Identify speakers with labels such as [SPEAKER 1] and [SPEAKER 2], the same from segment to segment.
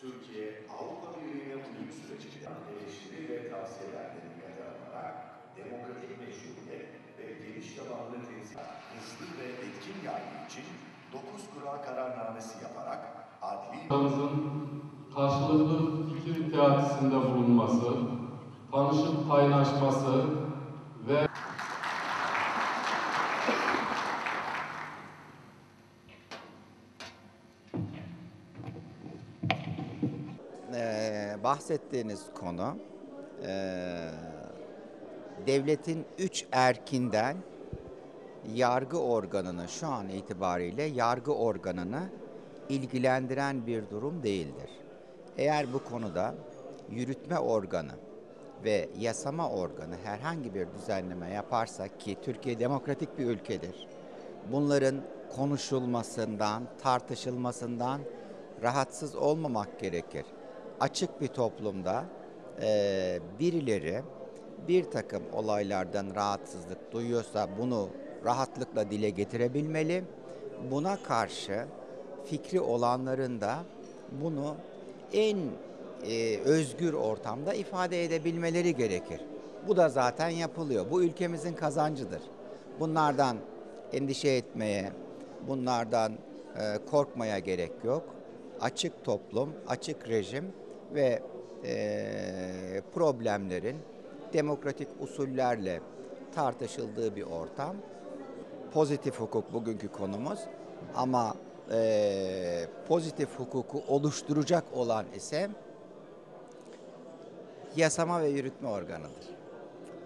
[SPEAKER 1] Türkiye Avrupa Birliği'ne uyum sürecinde eleştiri ve tavsiyelerle dikkate alınarak demokratik meşruiyet ve geniş tabanlı temsil hızlı ve etkin yargı için 9 kura kararnamesi yaparak adli
[SPEAKER 2] karşılıklı fikir teatisinde bulunması, tanışıp paylaşması ve
[SPEAKER 3] Ee, bahsettiğiniz konu ee, devletin üç erkinden yargı organını şu an itibariyle yargı organını ilgilendiren bir durum değildir. Eğer bu konuda yürütme organı ve yasama organı herhangi bir düzenleme yaparsa ki Türkiye demokratik bir ülkedir. Bunların konuşulmasından, tartışılmasından rahatsız olmamak gerekir. Açık bir toplumda eee, birileri bir takım olaylardan rahatsızlık duyuyorsa bunu rahatlıkla dile getirebilmeli. Buna karşı fikri olanların da bunu en e, özgür ortamda ifade edebilmeleri gerekir. Bu da zaten yapılıyor. Bu ülkemizin kazancıdır. Bunlardan endişe etmeye, bunlardan e, korkmaya gerek yok. Açık toplum, açık rejim ve e, problemlerin demokratik usullerle tartışıldığı bir ortam. Pozitif hukuk bugünkü konumuz ama e, pozitif hukuku oluşturacak olan ise yasama ve yürütme organıdır.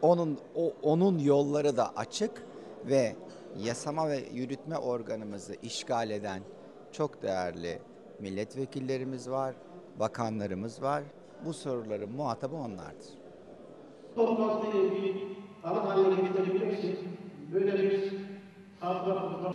[SPEAKER 3] Onun o, onun yolları da açık ve yasama ve yürütme organımızı işgal eden çok değerli milletvekillerimiz var, bakanlarımız var. Bu soruların muhatabı onlardır.
[SPEAKER 4] toplantıyla ilgili getirebilmek için böyle bir hafıza